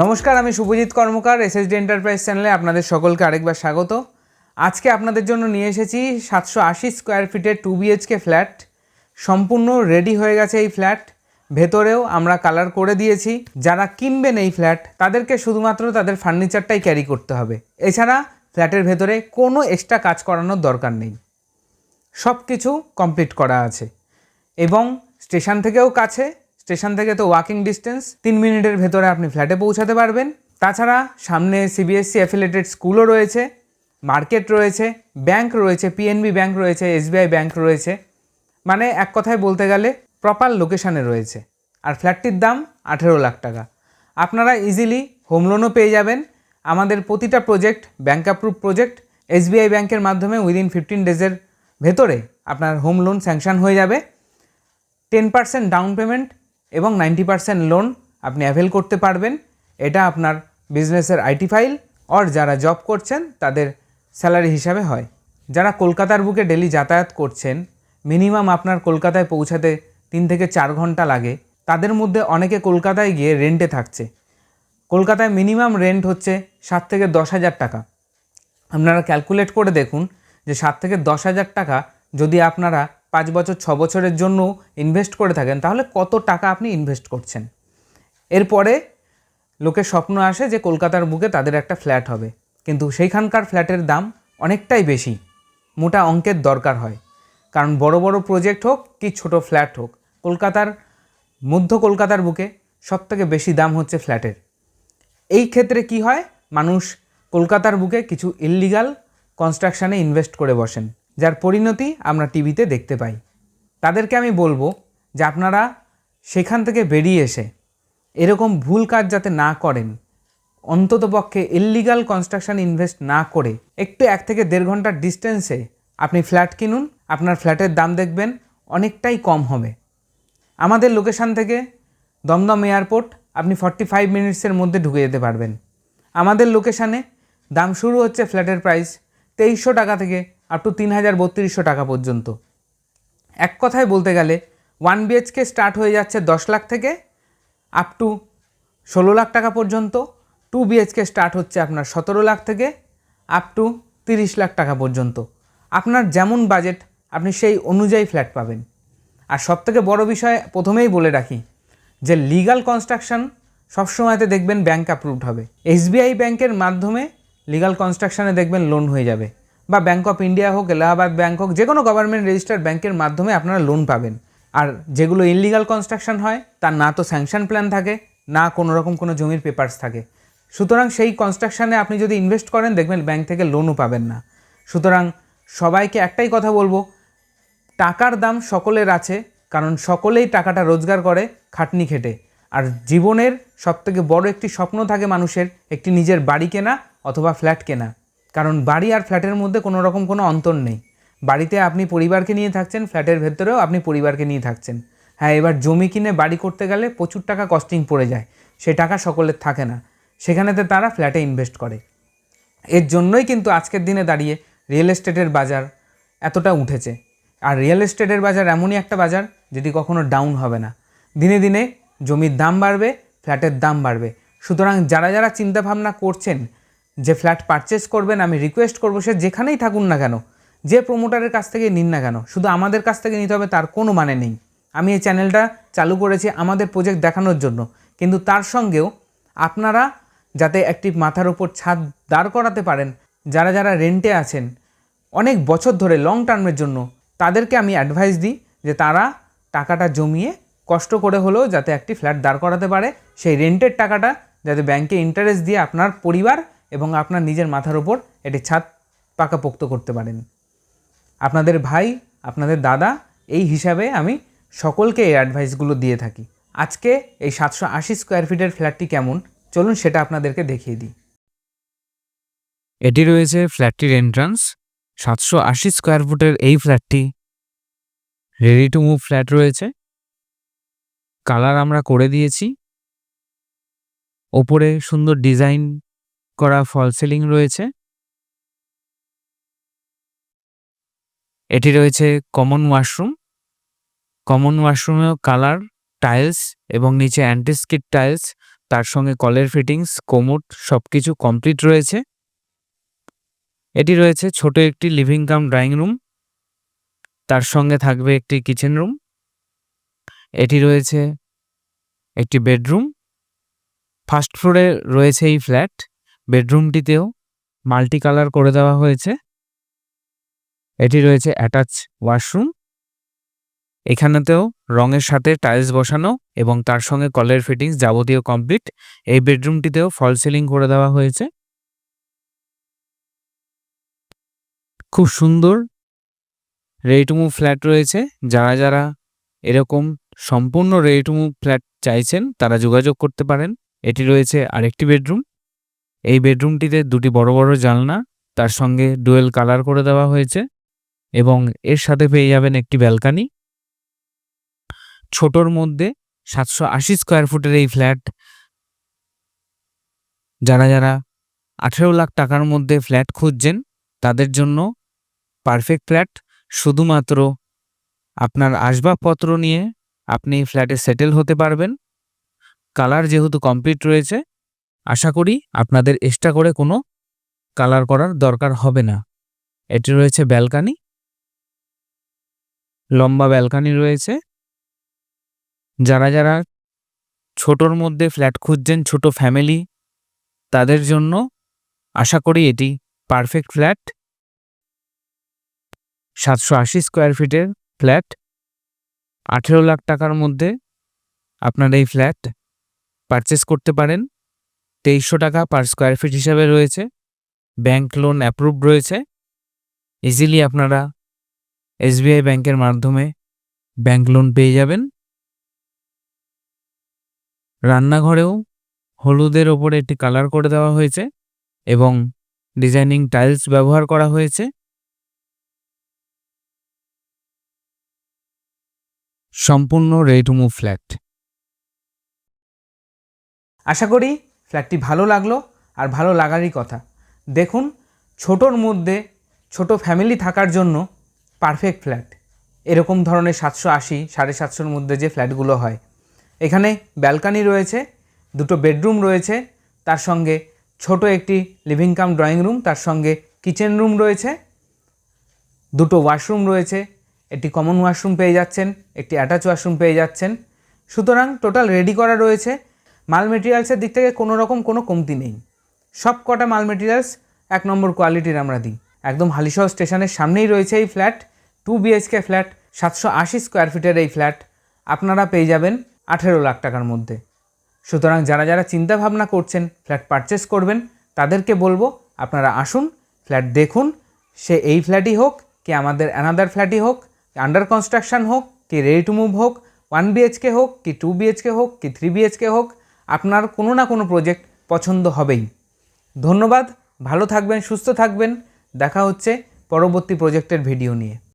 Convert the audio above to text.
নমস্কার, আমি শুভজিৎ কর্মকার SSD enterprise চ্যানেলে আপনাদের সকলকে আরেকবার স্বাগত। আজকে আপনাদের জন্য নিয়ে এসেছি সাতশো আশি স্কোয়ার ফিটের টু বিএইচকে ফ্ল্যাট সম্পূর্ণ রেডি হয়ে গেছে এই ফ্ল্যাট ভেতরেও আমরা কালার করে দিয়েছি। যারা কিনবেন এই ফ্ল্যাট তাদেরকে শুধুমাত্র তাদের ফার্নিচারটাই ক্যারি করতে হবে। এছাড়া ফ্ল্যাটের ভেতরে কোনো এক্সট্রা কাজ করানোর দরকার নেই। সব কিছু কমপ্লিট করা আছে। এবং স্টেশন থেকেও কাছে। স্টেশন থেকে তো ওয়াকিং ডিস্টেন্স তিন মিনিটের ভেতরে আপনি ফ্ল্যাটে পৌঁছাতে পারবেন। তাছাড়া সামনে সিবিএসসি অ্যাফিলেটেড স্কুলও রয়েছে মার্কেট রয়েছে ব্যাংক রয়েছে পিএনবি ব্যাংক রয়েছে এসবিআই ব্যাংক রয়েছে। মানে এক কথায় বলতে গেলে প্রপার লোকেশানে রয়েছে। আর ফ্ল্যাটটির দাম আঠেরো লাখ টাকা। আপনারা ইজিলি হোম লোনও পেয়ে যাবেন। আমাদের প্রতিটা project bank approve project SBI ব্যাংকের মাধ্যমে উইদিন ফিফটিন ডেজের ভেতরে আপনার হোম লোন স্যাংশন হয়ে যাবে। টেন পার্সেন্ট ডাউন পেমেন্ট এবং নাইনটি পার্সেন্ট লোন আপনি অ্যাভেল করতে পারবেন। এটা আপনার বিজনেসের আইটি ফাইল অর যারা জব করছেন, তাদের স্যালারি হিসাবে হয়। যারা কলকাতার বুকে ডেলি যাতায়াত করছেন মিনিমাম আপনার কলকাতায় পৌঁছাতে তিন থেকে চার ঘণ্টা লাগে। তাদের মধ্যে অনেকে কলকাতায় গিয়ে রেন্টে থাকছে। কলকাতায় মিনিমাম রেন্ট হচ্ছে সাত থেকে দশ হাজার টাকা। আপনারা ক্যালকুলেট করে দেখুন যে সাত থেকে দশ হাজার টাকা যদি আপনারা পাঁচ বছর, ছ বছরের জন্য ইনভেস্ট করে থাকেন, তাহলে কত টাকা আপনি ইনভেস্ট করছেন? এরপরে লোকের স্বপ্ন আসে যে কলকাতার বুকে তাদের একটা ফ্ল্যাট হবে। কিন্তু সেইখানকার ফ্ল্যাটের দাম অনেকটাই বেশি, মোটা অঙ্কের দরকার হয়। কারণ বড় বড় প্রজেক্ট হোক কি ছোট ফ্ল্যাট হোক, কলকাতার, মধ্য কলকাতার বুকে সবথেকে বেশি দাম হচ্ছে ফ্ল্যাটের এই ক্ষেত্রে কি হয়? মানুষ কলকাতার বুকে কিছু ইললিগাল কনস্ট্রাকশানে ইনভেস্ট করে বসেন। যার পরিণতি আমরা টিভিতে দেখতে পাই। তাদেরকে আমি বলব যে আপনারা সেখান থেকে বেরিয়ে এসে এরকম ভুল কাজ যাতে না করেন অন্ততপক্ষে ইললিগাল কনস্ট্রাকশন ইনভেস্ট না করে একটু এক থেকে দেড় ঘণ্টার ডিস্টেন্সে আপনি ফ্ল্যাট কিনুন, আপনার ফ্ল্যাটের দাম দেখবেন, অনেকটাই কম হবে। আমাদের লোকেশান থেকে দমদম এয়ারপোর্ট আপনি ফর্টি ফাইভ মিনিটসের মধ্যে ঢুকে যেতে পারবেন। আমাদের লোকেশানে দাম শুরু হচ্ছে ফ্ল্যাটের প্রাইস তেইশশো টাকা থেকে আপ টু তিন হাজার বত্রিশশো টাকা পর্যন্ত। এক কথায় বলতে গেলে, ওয়ান বিএচকে স্টার্ট হয়ে যাচ্ছে দশ লাখ থেকে আপ টু ষোলো লাখ টাকা পর্যন্ত। টু বিএচকে স্টার্ট হচ্ছে আপনার সতেরো লাখ থেকে আপ টু তিরিশ লাখ টাকা পর্যন্ত। আপনার যেমন বাজেট আপনি সেই অনুযায়ী ফ্ল্যাট পাবেন। আর সবথেকে বড় বিষয়, প্রথমেই বলে রাখি যে লিগাল কনস্ট্রাকশন সবসময়তে দেখবেন ব্যাংক অ্যাপ্রুভড হবে। এসবিআই ব্যাংকের মাধ্যমে লিগাল কনস্ট্রাকশানে দেখবেন লোন হয়ে যাবে। বা ব্যাঙ্ক অফ ইন্ডিয়া হোক, এলাহাবাদ ব্যাঙ্ক হোক যে কোনো গভর্নমেন্ট রেজিস্টার্ড ব্যাংকের মাধ্যমে আপনারা লোন পাবেন। আর যেগুলো ইললিগাল কনস্ট্রাকশন হয়, তার না তো স্যাংশন প্ল্যান থাকে, না কোনো রকম কোনো জমির পেপার্স থাকে। সুতরাং সেই কনস্ট্রাকশানে আপনি যদি ইনভেস্ট করেন, দেখবেন ব্যাংক থেকে লোনও পাবেন না। সুতরাং সবাইকে একটাই কথা বলব, টাকার দাম সকলের আছে, কারণ সকলেই টাকাটা রোজগার করে খাটনি খেটে। আর জীবনের সবথেকে বড় একটি স্বপ্ন থাকে মানুষের, একটি নিজের বাড়ি কেনা অথবা ফ্ল্যাট কেনা। কারণ বাড়ি আর ফ্ল্যাটের মধ্যে কোনো রকম কোনো অন্তর নেই। বাড়িতে আপনি পরিবারকে নিয়ে থাকছেন, ফ্ল্যাটের ভেতরেও আপনি পরিবারকে নিয়ে থাকছেন। হ্যাঁ এবার জমি কিনে বাড়ি করতে গেলে প্রচুর টাকা কস্টিং পড়ে যায়, সে টাকা সকলের থাকে না। সেখানেতে তারা ফ্ল্যাটে ইনভেস্ট করে। এর জন্যই কিন্তু আজকের দিনে দাঁড়িয়ে রিয়েল এস্টেটের বাজার এতটা উঠেছে। আর রিয়েল এস্টেটের বাজার এমনই একটা বাজার যেটি কখনো ডাউন হবে না। দিনে দিনে জমির দাম বাড়বে, ফ্ল্যাটের দাম বাড়বে। সুতরাং যারা যারা চিন্তাভাবনা করছেন যে ফ্ল্যাট পারচেস করবেন, আমি রিকোয়েস্ট করব, সে যেখানেই থাকুন না কেন, যে প্রোমোটারের কাছ থেকে নিন না কেন, শুধু আমাদের কাছ থেকে নিতে হবে, তার কোনো মানে নেই। আমি এই চ্যানেলটা চালু করেছি আমাদের প্রজেক্ট দেখানোর জন্য, কিন্তু তার সঙ্গেও আপনারা যাতে একটি মাথার উপর ছাদ দাঁড় করাতে পারেন, যারা যারা রেন্টে আছেন, অনেক বছর ধরে লং টার্মের জন্য, তাদেরকে আমি অ্যাডভাইস দিই যে তারা টাকাটা জমিয়ে কষ্ট করে হলেও যাতে একটি ফ্ল্যাট দাঁড় করাতে পারে, সেই রেন্টের টাকাটা যাতে ব্যাংকে ইন্টারেস্ট দিয়ে আপনার পরিবার এবং আপনার নিজের মাথার উপর এটি ছাদ পাকাপোক্ত করতে পারেন। আপনাদের ভাই, আপনাদের দাদা, এই হিসাবে আমি সকলকে এই অ্যাডভাইসগুলো দিয়ে থাকি। আজকে এই সাতশো আশি স্কোয়ার ফিটের ফ্ল্যাটটি কেমন? চলুন সেটা আপনাদেরকে দেখিয়ে দিই। এটি রয়েছে ফ্ল্যাটটির এন্ট্রান্স সাতশো আশি স্কোয়ার ফুটের এই ফ্ল্যাটটি রেডি টু মুভ ফ্ল্যাট রয়েছে। কালার আমরা করে দিয়েছি। ওপরে সুন্দর ডিজাইন করা ফল সিলিং রয়েছে। এটি রয়েছে কমন ওয়াশরুম কমন ওয়াশরুমেও কালার টাইলস এবং নিচে অ্যান্টিস্কিট টাইলস তার সঙ্গে কলের ফিটিংস কোমোড সব কিছু কমপ্লিট রয়েছে। এটি রয়েছে ছোট একটি লিভিং কাম ড্রয়িং রুম তার সঙ্গে থাকবে একটি কিচেন রুম এটি রয়েছে একটি বেডরুম ফার্স্ট ফ্লোরে রয়েছে এই ফ্ল্যাট বেডরুমটিতেও মাল্টি কালার করে দেওয়া হয়েছে। এটি রয়েছে অ্যাটাচ ওয়াশরুম। এখানেতেও রঙের সাথে টাইলস বসানো এবং তার সঙ্গে কলের ফিটিংস যাবতীয় কমপ্লিট এই বেডরুমটিতেও ফল সিলিং করে দেওয়া হয়েছে। খুব সুন্দর মুভ ফ্ল্যাট রয়েছে। যারা যারা এরকম সম্পূর্ণ মুভ ফ্ল্যাট চাইছেন তারা যোগাযোগ করতে পারেন। এটি রয়েছে আরেকটি বেডরুম। এই বেডরুমটিতে দুটি বড় বড় জানলা, তার সঙ্গে ডুয়েল কালার করে দেওয়া হয়েছে এবং এর সাথে পেয়ে যাবেন একটি ব্যালকানি। ছোটর মধ্যে সাতশো আশি স্কোয়ার ফুটের এই ফ্ল্যাট, যারা যারা আঠেরো লাখ টাকার মধ্যে ফ্ল্যাট খুঁজছেন, তাদের জন্য পারফেক্ট ফ্ল্যাট। শুধুমাত্র আপনার আসবাবপত্র নিয়ে আপনি ফ্ল্যাটে সেটেল হতে পারবেন। কালার যেহেতু কমপ্লিট রয়েছে আশা করি আপনাদের এক্সট্রা করে কোনো কালার করার দরকার হবে না। এটি রয়েছে ব্যালকানি লম্বা ব্যালকানি রয়েছে। যারা যারা ছোটোর মধ্যে ফ্ল্যাট খুঁজছেন, ছোট ফ্যামিলি তাদের জন্য আশা করি এটি পারফেক্ট ফ্ল্যাট সাতশো আশি স্কোয়ার ফিটের ফ্ল্যাট আঠেরো লাখ টাকার মধ্যে আপনার এই ফ্ল্যাট পারচেস করতে পারেন। তেইশশো টাকা পার স্কোয়ার ফিট হিসাবে রয়েছে। ব্যাংক লোন অ্যাপ্রুভ রয়েছে। ইজিলি আপনারা এসবিআই ব্যাংকের মাধ্যমে ব্যাংক লোন পেয়ে যাবেন। রান্নাঘরেও হলুদের ওপরে একটি কালার করে দেওয়া হয়েছে এবং ডিজাইনিং টাইলস ব্যবহার করা হয়েছে। সম্পূর্ণ রেডি টু মুভ ফ্ল্যাট আশা করি ফ্ল্যাটটি ভালো লাগল আর ভালো লাগারই কথা। দেখুন, ছোটোর মধ্যে ছোট ফ্যামিলি থাকার জন্য পারফেক্ট ফ্ল্যাট এরকম ধরনের সাতশো আশি, সাড়ে সাতশোর মধ্যে যে ফ্ল্যাটগুলো হয়। এখানে ব্যালকানি রয়েছে, দুটো বেডরুম রয়েছে, তার সঙ্গে ছোট একটি লিভিং কাম ড্রয়িং রুম তার সঙ্গে কিচেন রুম রয়েছে, দুটো ওয়াশরুম রয়েছে, একটি কমন ওয়াশরুম পেয়ে যাচ্ছেন, একটি অ্যাটাচ ওয়াশরুম পেয়ে যাচ্ছেন। সুতরাং টোটাল রেডি করা রয়েছে মাল মেটেরিয়ালসের দিক থেকে কোনো রকম কোনো কমতি নেই। সব কটা মাল মেটেরিয়ালস এক নম্বর কোয়ালিটির আমরা দিই। একদম হালিশহর স্টেশনের সামনেই রয়েছে এই ফ্ল্যাট টু বিএইচকে ফ্ল্যাট সাতশো আশি স্কোয়ার ফিটের এই ফ্ল্যাট আপনারা পেয়ে যাবেন আঠেরো লাখ টাকার মধ্যে। সুতরাং যারা যারা চিন্তা ভাবনা করছেন ফ্ল্যাট পারচেস করবেন, তাদেরকে বলব আপনারা আসুন ফ্ল্যাট দেখুন, সে এই ফ্ল্যাটই হোক, কি আমাদের অ্যানাদার ফ্ল্যাটই হোক আন্ডার কনস্ট্রাকশন হোক, কি রেডি টু মুভ হোক ওয়ান বিএইচকে হোক, কি টু বিএইচকে হোক, কি থ্রি বিএইচকে হোক আপনার কোনো না কোনো প্রজেক্ট পছন্দ হবেই। ধন্যবাদ, ভালো থাকবেন, সুস্থ থাকবেন। দেখা হচ্ছে পরবর্তী প্রজেক্টের ভিডিও নিয়ে।